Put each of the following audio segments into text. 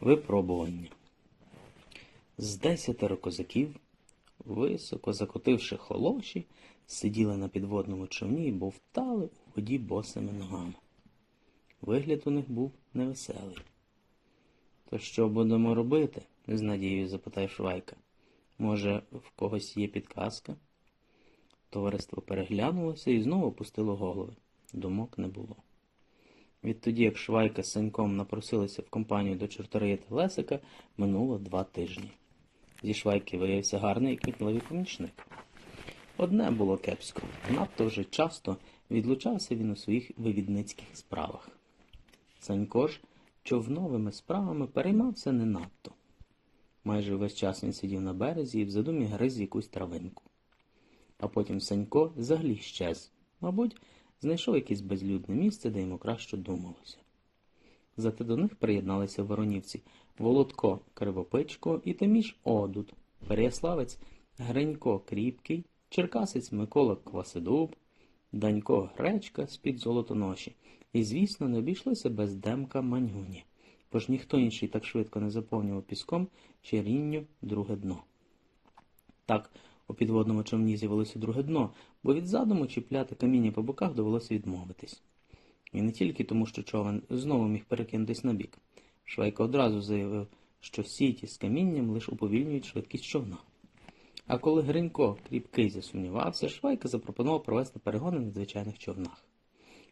Випробування. З десятеро козаків, високо закотивши холоші, сиділи на підводному човні і бовтали у воді босими ногами. Вигляд у них був невеселий. То що будемо робити? з надією запитав Швайка. Може, в когось є підказка? Товариство переглянулося і знову опустило голови. Думок не було. Відтоді, як Швайка з Саньком напросилися в компанію до Чорториї та Лесика, минуло два тижні. Зі Швайки виявився гарний і кмітливий помічник. Одне було кепсько. Надто вже часто відлучався він у своїх вивідницьких справах. Санько ж човновими справами переймався не надто. Майже весь час він сидів на березі і в задумі гриз якусь травинку. А потім Санько взагалі щез. Мабуть, знайшов якесь безлюдне місце, де йому краще думалося. Зате до них приєдналися воронівці Володко Кривопичко і Тиміш Одут, Переяславець Гринько Кріпкий, Черкасець Микола Квасидуб, Данько Гречка з-під золотоноші. І, звісно, не обійшлося без Демка Манюні, бо ж ніхто інший так швидко не заповнював піском чи рінню друге дно. Так, у підводному човні з'явилося друге дно, бо від задуму чіпляти каміння по боках довелося відмовитись. І не тільки тому, що човен знову міг перекинутись на бік. Швайка одразу заявив, що сіті з камінням лише уповільнюють швидкість човна. А коли Гринько кріпкий засумнівався, Швайка запропонував провести перегони на звичайних човнах.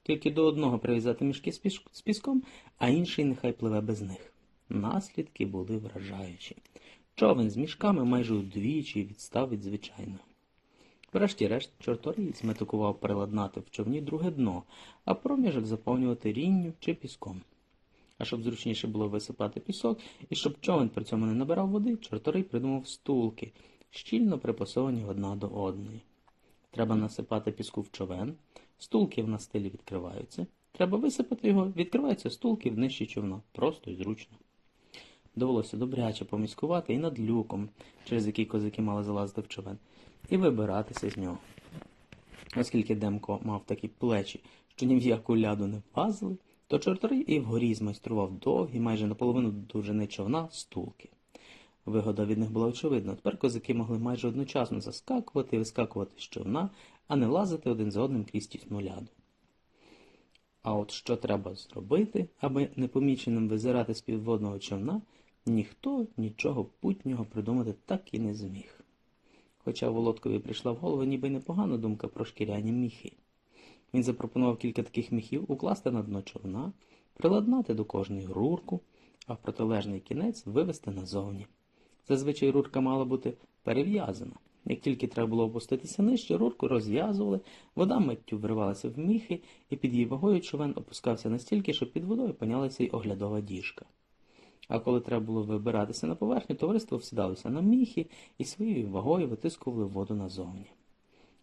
Тільки до одного прив'язати мішки з, піском, а інший нехай пливе без них. Наслідки були вражаючі. Човен з мішками майже удвічі відстав від звичайного. Врешті-решт, чорторій зметикував переладнати в човні друге дно, а проміжок заповнювати рінню чи піском. А щоб зручніше було висипати пісок, і щоб човен при цьому не набирав води, чорторий придумав стулки, щільно припасовані одна до одної. Треба насипати піску в човен, стулки в настилі відкриваються. Треба висипати його, відкриваються стулки в нижчі човна. Просто і зручно. Довелося добряче поміскувати і над люком, через який козаки мали залазити в човен, і вибиратися з нього. Оскільки Демко мав такі плечі, що ні в яку ляду не влазили, то чорторий і вгорі змайстрував довгі, майже наполовину довжини човна, стулки. Вигода від них була очевидна. Тепер козаки могли майже одночасно заскакувати і вискакувати з човна, а не лазити один за одним крізь тісну ляду. А от що треба зробити, аби непоміченим визирати з підводного човна, ніхто нічого путнього придумати так і не зміг. Хоча Володкові прийшла в голову ніби непогана думка про шкіряні міхи. Він запропонував кілька таких міхів укласти на дно човна, приладнати до кожної рурку, а в протилежний кінець вивести назовні. Зазвичай рурка мала бути перев'язана. Як тільки треба було опуститися нижче, рурку розв'язували, вода миттю вривалася в міхи, і під її вагою човен опускався настільки, що під водою опинялася й оглядова діжка. А коли треба було вибиратися на поверхню, товариство всідалося на міхи і своєю вагою витискували воду назовні.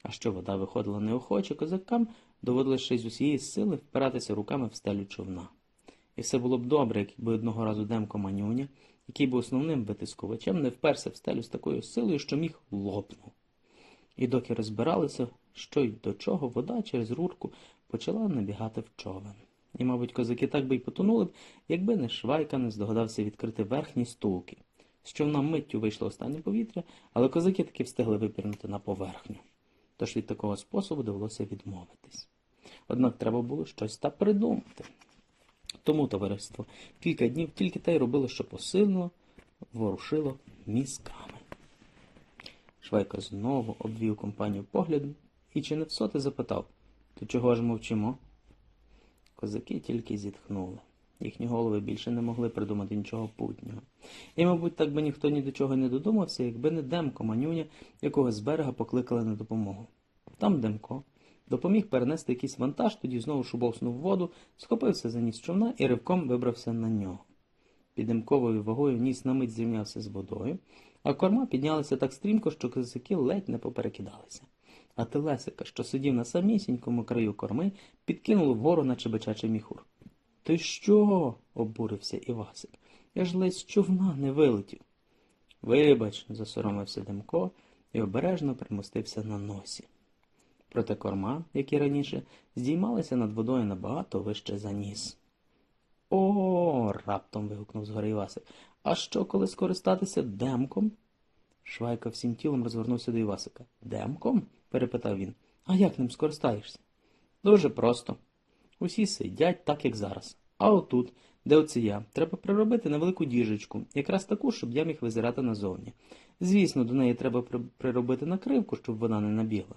А що вода виходила неохоче, козакам доводилося з усієї сили впиратися руками в стелю човна. І все було б добре, якби одного разу Демко Манюня, який був основним витискувачем, не вперся в стелю з такою силою, що міг лопнув. І доки розбиралися, що й до чого, вода через рурку почала набігати в човен. І, мабуть, козаки так би й потонули б, якби не Швайка не здогадався відкрити верхні стулки. З човна миттю вийшло останнє повітря, але козаки таки встигли випірнути на поверхню. Тож від такого способу довелося відмовитись. Однак треба було щось та придумати. Тому товариство кілька днів тільки те й робило, що посильно ворушило мізками. Швайка знову обвів компанію поглядом і чи не всоти запитав, то чого ж мовчимо? Козаки тільки зітхнули. Їхні голови більше не могли придумати нічого путнього. І, мабуть, так би ніхто ні до чого не додумався, якби не Демко Манюня, якого з берега покликали на допомогу. Там Демко допоміг перенести якийсь вантаж, тоді знову шубовснув воду, схопився за ніс човна і ривком вибрався на нього. Під Демковою вагою ніс на мить зрівнявся з водою, а корма піднялася так стрімко, що козаки ледь не поперекидалися. А Телесика, що сидів на самісінькому краю корми, підкинуло вгору, наче бичачий міхур. Ти що? обурився Івасик. Я ж ледь з човна не вилетів. Вибач, засоромився Демко і обережно примостився на носі. Проте корма, як і раніше, здіймалися над водою набагато вище за ніс. О, раптом вигукнув згори Івасик. А що, коли скористатися демком? Швайка всім тілом розвернувся до Івасика. Демком? Перепитав він. А як ним скористаєшся? Дуже просто. Усі сидять так, як зараз. А отут, де оце я, треба приробити невелику діжечку, якраз таку, щоб я міг визирати назовні. Звісно, до неї треба при- приробити накривку, щоб вона не набігла.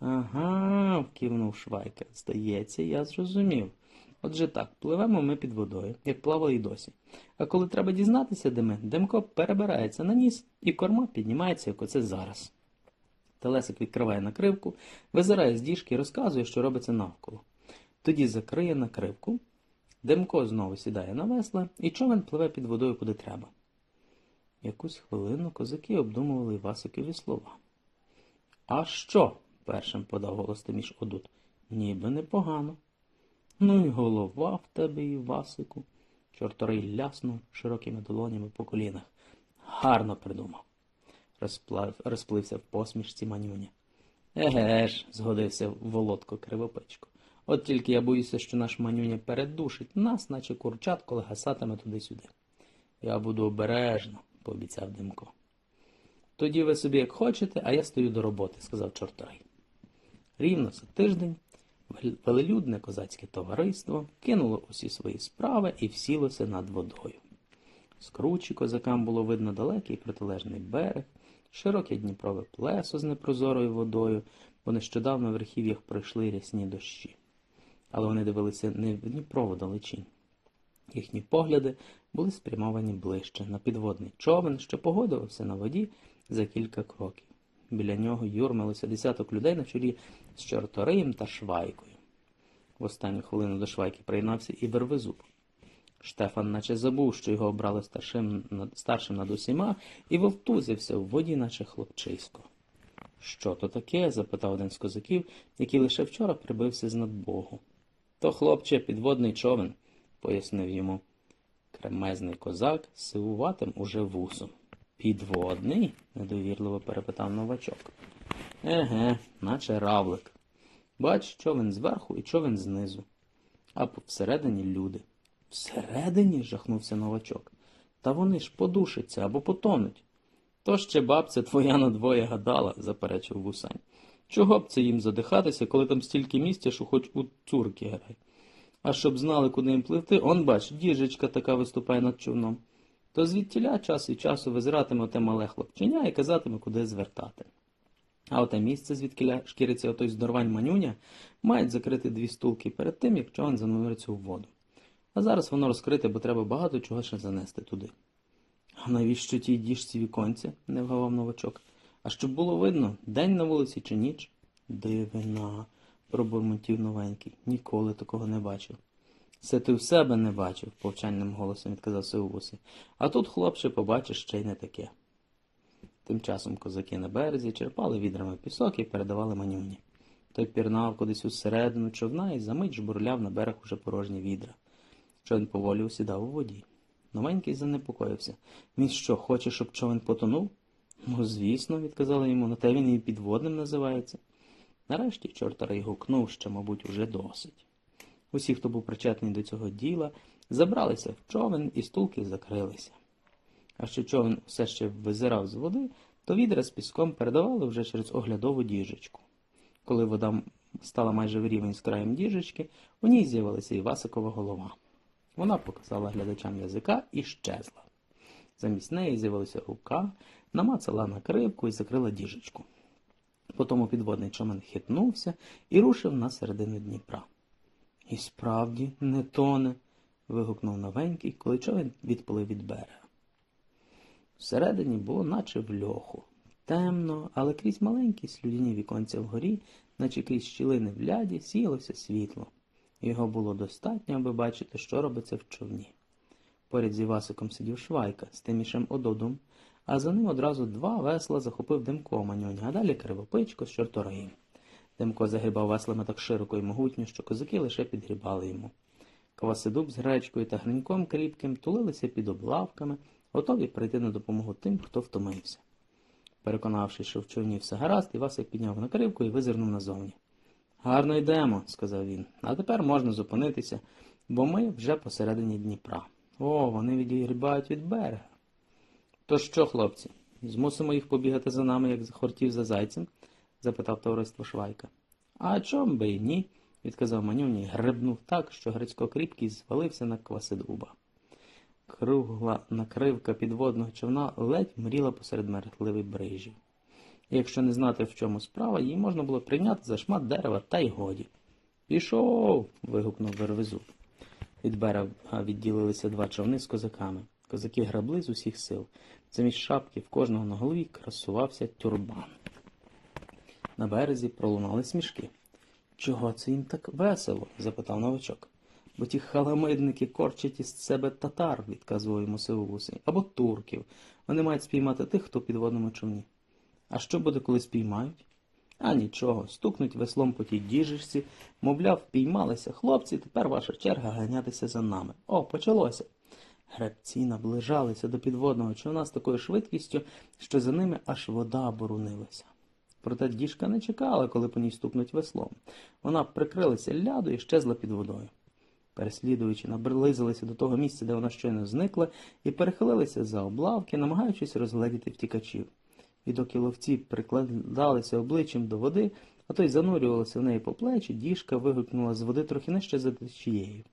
Ага, кивнув Швайка. Здається, я зрозумів. Отже так, пливемо ми під водою, як плавали й досі. А коли треба дізнатися, де ми, Демко перебирається на ніс, і корма піднімається, як оце зараз. Телесик відкриває накривку, визирає з діжки і розказує, що робиться навколо. Тоді закриє накривку, Демко знову сідає на весла, і човен пливе під водою куди треба. Якусь хвилину козаки обдумували Івасикові слова. А що? першим подав голос Тиміш Одут. Ніби непогано. Ну і голова в тебе, Івасику. Чорторий ляснув широкими долонями по колінах. Гарно придумав. Розплав, розплився в посмішці манюня. Еге ж, згодився Володко Кривопечко. От тільки я боюся, що наш манюня передушить нас, наче курчат, коли гасатиме туди-сюди. Я буду обережно, пообіцяв Димко. Тоді ви собі як хочете, а я стою до роботи, сказав Чорторий. Рівно за тиждень велелюдне козацьке товариство кинуло усі свої справи і всілося над водою. З кручі козакам було видно далекий протилежний берег, широке Дніпрове плесо з непрозорою водою, бо нещодавно в верхів'ях пройшли рясні дощі. Але вони дивилися не в Дніпрову далечінь. Їхні погляди були спрямовані ближче на підводний човен, що погодився на воді за кілька кроків. Біля нього юрмилося десяток людей на чолі з чорториєм та швайкою. В останню хвилину до швайки приєднався і Вервезуб. Штефан наче забув, що його обрали старшим старшим над усіма, і вовтузився в воді, наче хлопчисько. Що то таке? запитав один з козаків, який лише вчора прибився з надбогу. То, хлопче, підводний човен, пояснив йому кремезний козак сивуватим уже вусом. Підводний? недовірливо перепитав новачок. Еге, наче равлик. Бач, човен зверху і човен знизу, а всередині люди. Всередині? жахнувся новачок. Та вони ж подушаться або потонуть. То ще бабця твоя надвоє гадала, заперечив вусань. Чого б це їм задихатися, коли там стільки місця, що хоч у цурки грай. А щоб знали, куди їм пливти, он бач, діжечка така виступає над човном. То звідтіля час від часу визиратиме оте мале хлопченя і казатиме, куди звертати. А оте місце, звідкиля шкіриться отой здорвань манюня, мають закрити дві стулки перед тим, як човен зануриться у воду. А зараз воно розкрите, бо треба багато чого ще занести туди. А навіщо тій діжці віконця? не вгавав новачок. А щоб було видно, день на вулиці чи ніч? Дивина, пробурмотів новенький. Ніколи такого не бачив. Це ти в себе не бачив, повчальним голосом відказав Сивуси. А тут, хлопче, побачиш ще й не таке. Тим часом козаки на березі черпали відрами пісок і передавали манюні. Той пірнав кудись усередину човна і за мить жбурляв на берег уже порожні відра. Човен поволі усідав у воді. Новенький занепокоївся. Він що, хоче, щоб човен потонув? Ну, звісно, відказали йому, на те він і підводним називається. Нарешті чортарей гукнув, що, мабуть, уже досить. Усі, хто був причетний до цього діла, забралися в човен і стулки закрилися. А що човен все ще визирав з води, то відра з піском передавали вже через оглядову діжечку. Коли вода стала майже в рівень з краєм діжечки, у ній з'явилася Івасикова голова. Вона показала глядачам язика і щезла. Замість неї з'явилася рука, намацала накривку і закрила діжечку. Потому підводний човен хитнувся і рушив на середину Дніпра. І справді не тоне. вигукнув новенький, коли човен відплив від берега. Всередині було наче в льоху. Темно, але крізь маленькі слюдяні віконця вгорі, наче крізь щілини в ляді, сіялося світло. Його було достатньо, аби бачити, що робиться в човні. Поряд з Івасиком сидів Швайка з Тимішем Ододом, а за ним одразу два весла захопив Демко Манюнь, а далі Кривопичко з Чорториєм. Демко загрібав веслами так широко і могутньо, що козаки лише підгрібали йому. Квасидуб з гречкою та гриньком кріпким тулилися під облавками, готові прийти на допомогу тим, хто втомився. Переконавшись, що в човні все гаразд, Івасик підняв накривку і визирнув назовні. Гарно йдемо, сказав він. А тепер можна зупинитися бо ми вже посередині Дніпра. О, вони відігрібають від берега. То що, хлопці, змусимо їх побігати за нами, як хортів за зайцем? запитав товариство Швайка. А чом би й ні? відказав Манюній, гребнув так, що Грицько кріпкий звалився на квасидуба. Кругла накривка підводного човна ледь мріла посеред мерехливої брижі. Якщо не знати, в чому справа, її можна було прийняти за шмат дерева та й годі. Пішов. вигукнув Вервезуб. Від берега відділилися два човни з козаками. Козаки грабли з усіх сил. Замість шапки в кожного на голові красувався тюрбан. На березі пролунали смішки. Чого це їм так весело? запитав новачок. Бо ті халамидники корчать із себе татар, відказував йому сивовусий, або турків. Вони мають спіймати тих, хто в підводному човні. А що буде, коли спіймають? А нічого, стукнуть веслом по тій діжечці, мовляв, впіймалися хлопці, тепер ваша черга ганятися за нами. О, почалося. Гребці наближалися до підводного човна з такою швидкістю, що за ними аж вода борунилася. Проте діжка не чекала, коли по ній стукнуть веслом. Вона прикрилася ляду і щезла під водою. Переслідуючи, наблизилися до того місця, де вона щойно зникла, і перехилилися за облавки, намагаючись розгледіти втікачів. І доки ловці прикладалися обличчям до води, а то й занурювалися в неї по плечі, діжка вигукнула з води трохи нижче за течією.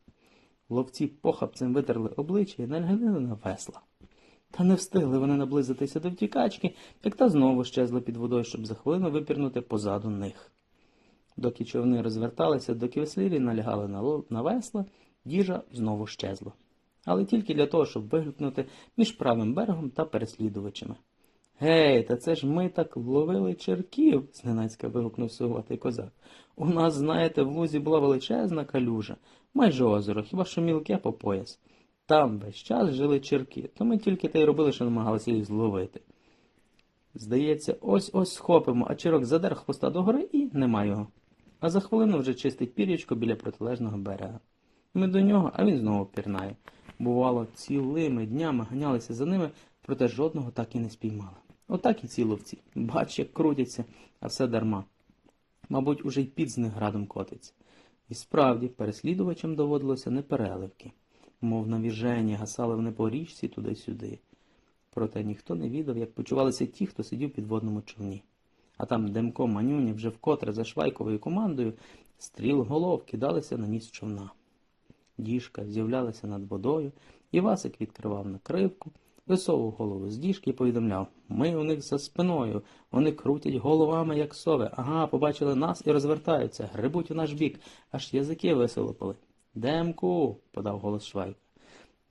Ловці похапцем витерли обличчя і наглянули на весла. Та не встигли вони наблизитися до втікачки, як та знову щезла під водою, щоб за хвилину випірнути позаду них. Доки човни розверталися, доки веслірі налягали на, весла, діжа знову щезла. Але тільки для того, щоб виглюкнути між правим берегом та переслідувачами. Гей, та це ж ми так ловили черків, зненацька вигукнув суватий козак. У нас, знаєте, в лузі була величезна калюжа, майже озеро, хіба що мілке по пояс. Там весь час жили черки, то ми тільки те й робили, що намагалися їх зловити. Здається, ось-ось схопимо, а чирок задер хвоста догори і нема його. А за хвилину вже чистить пір'ячко біля протилежного берега. Ми до нього, а він знову пірнає. Бувало, цілими днями ганялися за ними, проте жодного так і не спіймали. Отак і ці ловці. Бач, як крутяться, а все дарма. Мабуть, уже й під з них градом котиться. І справді, переслідувачам доводилося не переливки. Мов навіжені, гасали вони по річці туди-сюди. Проте ніхто не відав, як почувалися ті, хто сидів під водному човні. А там Демко Манюня вже вкотре за швайковою командою стріл голов кидалися на ніс човна. Діжка з'являлася над водою, і Васик відкривав накривку, висовував голову з діжки і повідомляв Ми у них за спиною, вони крутять головами, як сови. Ага, побачили нас і розвертаються, грибуть у наш бік, аж язики висолопили. Демку, подав голос Швайка.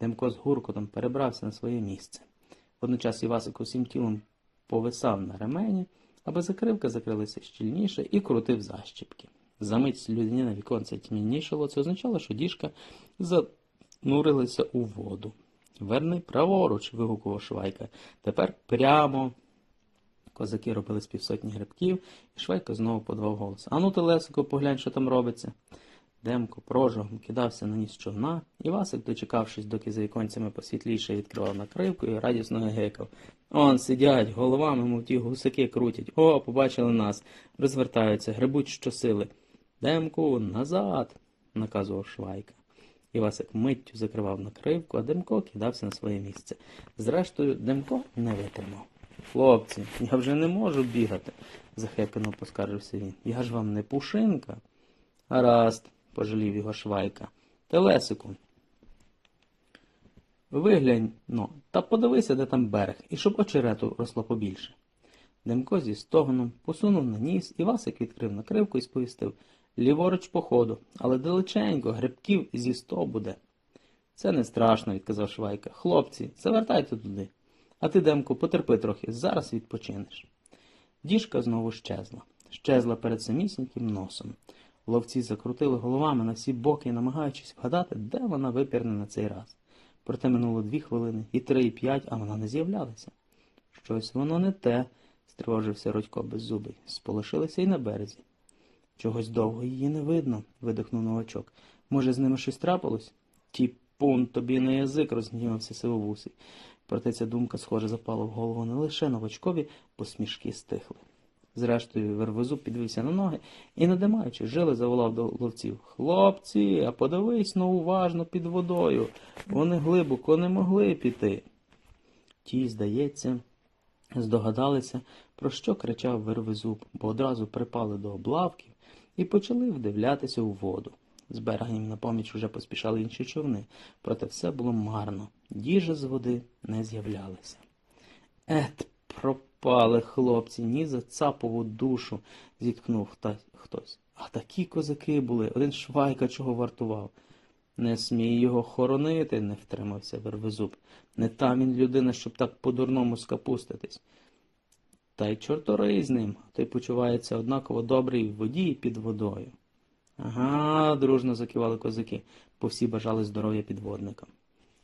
Демко з гуркотом перебрався на своє місце. Водночас Івасик усім тілом повисав на ремені, аби закривка закрилася щільніше і крутив защіпки. Замить слюдяне віконце тьмянішало, це означало, що діжка занурилася у воду. Верни праворуч, вигукував Швайка. Тепер прямо. Козаки робили з півсотні грибків, і Швайка знову подавав голос. Ану, Телесико, поглянь, що там робиться. Демко прожогом кидався на ніс човна, і Васик, дочекавшись, доки за віконцями посвітліше відкривав накривку і радісно гекав. Он сидять, головами, мов ті гусаки крутять. О, побачили нас. Розвертаються, грибуть щосили. Демку, назад, наказував Швайка. Івасик миттю закривав накривку, а Демко кидався на своє місце. Зрештою, Демко не витримав. Хлопці, я вже не можу бігати, захепено поскаржився він. Я ж вам не пушинка. Гаразд, пожалів його Швайка. Телесику. Виглянь, ну, та подивися, де там берег, і щоб очерету росло побільше. Демко зі стогоном посунув на ніс, і Васик відкрив накривку і сповістив ліворуч по ходу, але далеченько, грибків зі сто буде. Це не страшно, відказав Швайка. Хлопці, завертайте туди. А ти, Демко, потерпи трохи, зараз відпочинеш. Діжка знову щезла. Щезла перед самісіньким носом. Ловці закрутили головами на всі боки, намагаючись вгадати, де вона випірне на цей раз. Проте минуло дві хвилини, і три, і п'ять, а вона не з'являлася. Щось воно не те, стривожився Родько беззубий. Сполошилися й на березі. Чогось довго її не видно, видихнув новачок. Може, з ними щось трапилось? Тіпун, тобі на язик, розгнівався сивовусий. Проте ця думка, схоже, запала в голову не лише новачкові, бо смішки стихли. Зрештою, Вервозуб підвівся на ноги і, надимаючи жили, заволав до ловців. Хлопці, а подивись ну уважно під водою. Вони глибоко не могли піти. Ті, здається, здогадалися, про що кричав Вервезуб, бо одразу припали до облавків і почали вдивлятися у воду. З берега їм на поміч уже поспішали інші човни, проте все було марно. Їжа з води не з'являлася. Ет, пропали хлопці, ні за цапову душу, зіткнув хтось. А такі козаки були, один швайка чого вартував. Не смій його хоронити, не втримався Вервезуб. Не та він людина, щоб так по-дурному скапуститись. Та й чорторий з ним, той почувається однаково добрий в воді і під водою. Ага, дружно закивали козаки, бо всі бажали здоров'я підводникам.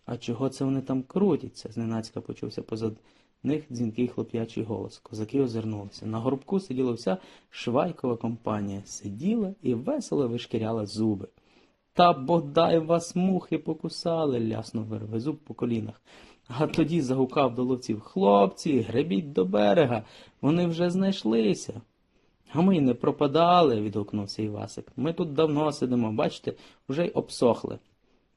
А чого це вони там крутяться? зненацька почувся позад них дзвінкий хлоп'ячий голос. Козаки озирнулися. На горбку сиділа вся швайкова компанія. Сиділа і весело вишкіряла зуби. Та бодай вас мухи покусали, ляснув вервезуб по колінах. А тоді загукав до ловців Хлопці, гребіть до берега, вони вже знайшлися. А ми й не пропадали, відгукнувся Івасик. Ми тут давно сидимо, бачите, вже й обсохли.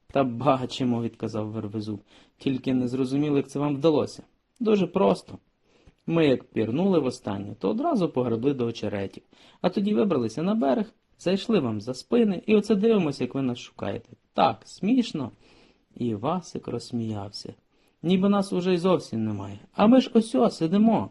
Та бачимо, відказав Вервезуб. Тільки не зрозуміли, як це вам вдалося. Дуже просто. Ми, як пірнули востаннє, то одразу погребли до очеретів, а тоді вибралися на берег, зайшли вам за спини, і оце дивимося, як ви нас шукаєте. Так, смішно. І Васик розсміявся. Ніби нас уже й зовсім немає. А ми ж ось сидимо.